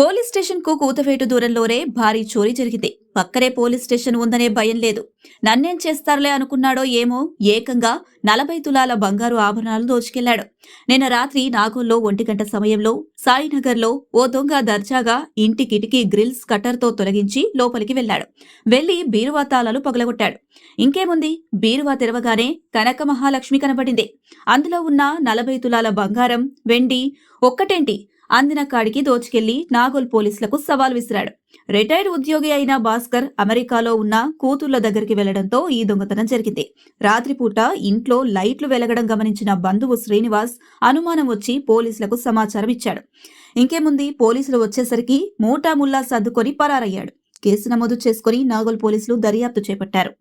Police స్టేషన్కు కూతవేటు దూరంలోనే భారీ చోరీ జరిగింది. పక్కనే పోలీస్ స్టేషన్ ఉందనే భయం లేదు. నన్నేం చేస్తారులే అనుకున్నాడో ఏమో ఏకంగా నలభై తులాల బంగారు ఆభరణాలు దోచుకెళ్ళాడు. నిన్న రాత్రి నాగోల్లో ఒంటి గంట సమయంలో సాయినగర్లో ఓ దొంగ దర్జాగా ఇంటి కిటికీ గ్రిల్స్ కట్టర్తో తొలగించి లోపలికి వెళ్ళాడు వెళ్ళి బీరువా తాళాలు పగలగొట్టాడు. ఇంకేముంది? బీరువా తెరవగానే కనక మహాలక్ష్మి కనబడింది. అందులో ఉన్న నలభై తులాల బంగారం వెండి ఒక్కటేంటి? అందిన కాడికి దోచుకెళ్ళి నాగోల్ పోలీసులకు సవాల్ విసిరాడు. రిటైర్డ్ ఉద్యోగి అయిన భాస్కర్ అమెరికాలో ఉన్న కూతుర్ల దగ్గరికి వెళ్ళడంతో ఈ దొంగతనం జరిగింది. రాత్రిపూట ఇంట్లో లైట్లు వెలగడం గమనించిన బంధువు శ్రీనివాస్ అనుమానం వచ్చి పోలీసులకు సమాచారం ఇచ్చాడు. ఇంకేముంది పోలీసులు వచ్చేసరికి మూటా ముల్లా సర్దుకొని పరారయ్యాడు. కేసు నమోదు చేసుకుని నాగోల్ పోలీసులు దర్యాప్తు చేపట్టారు.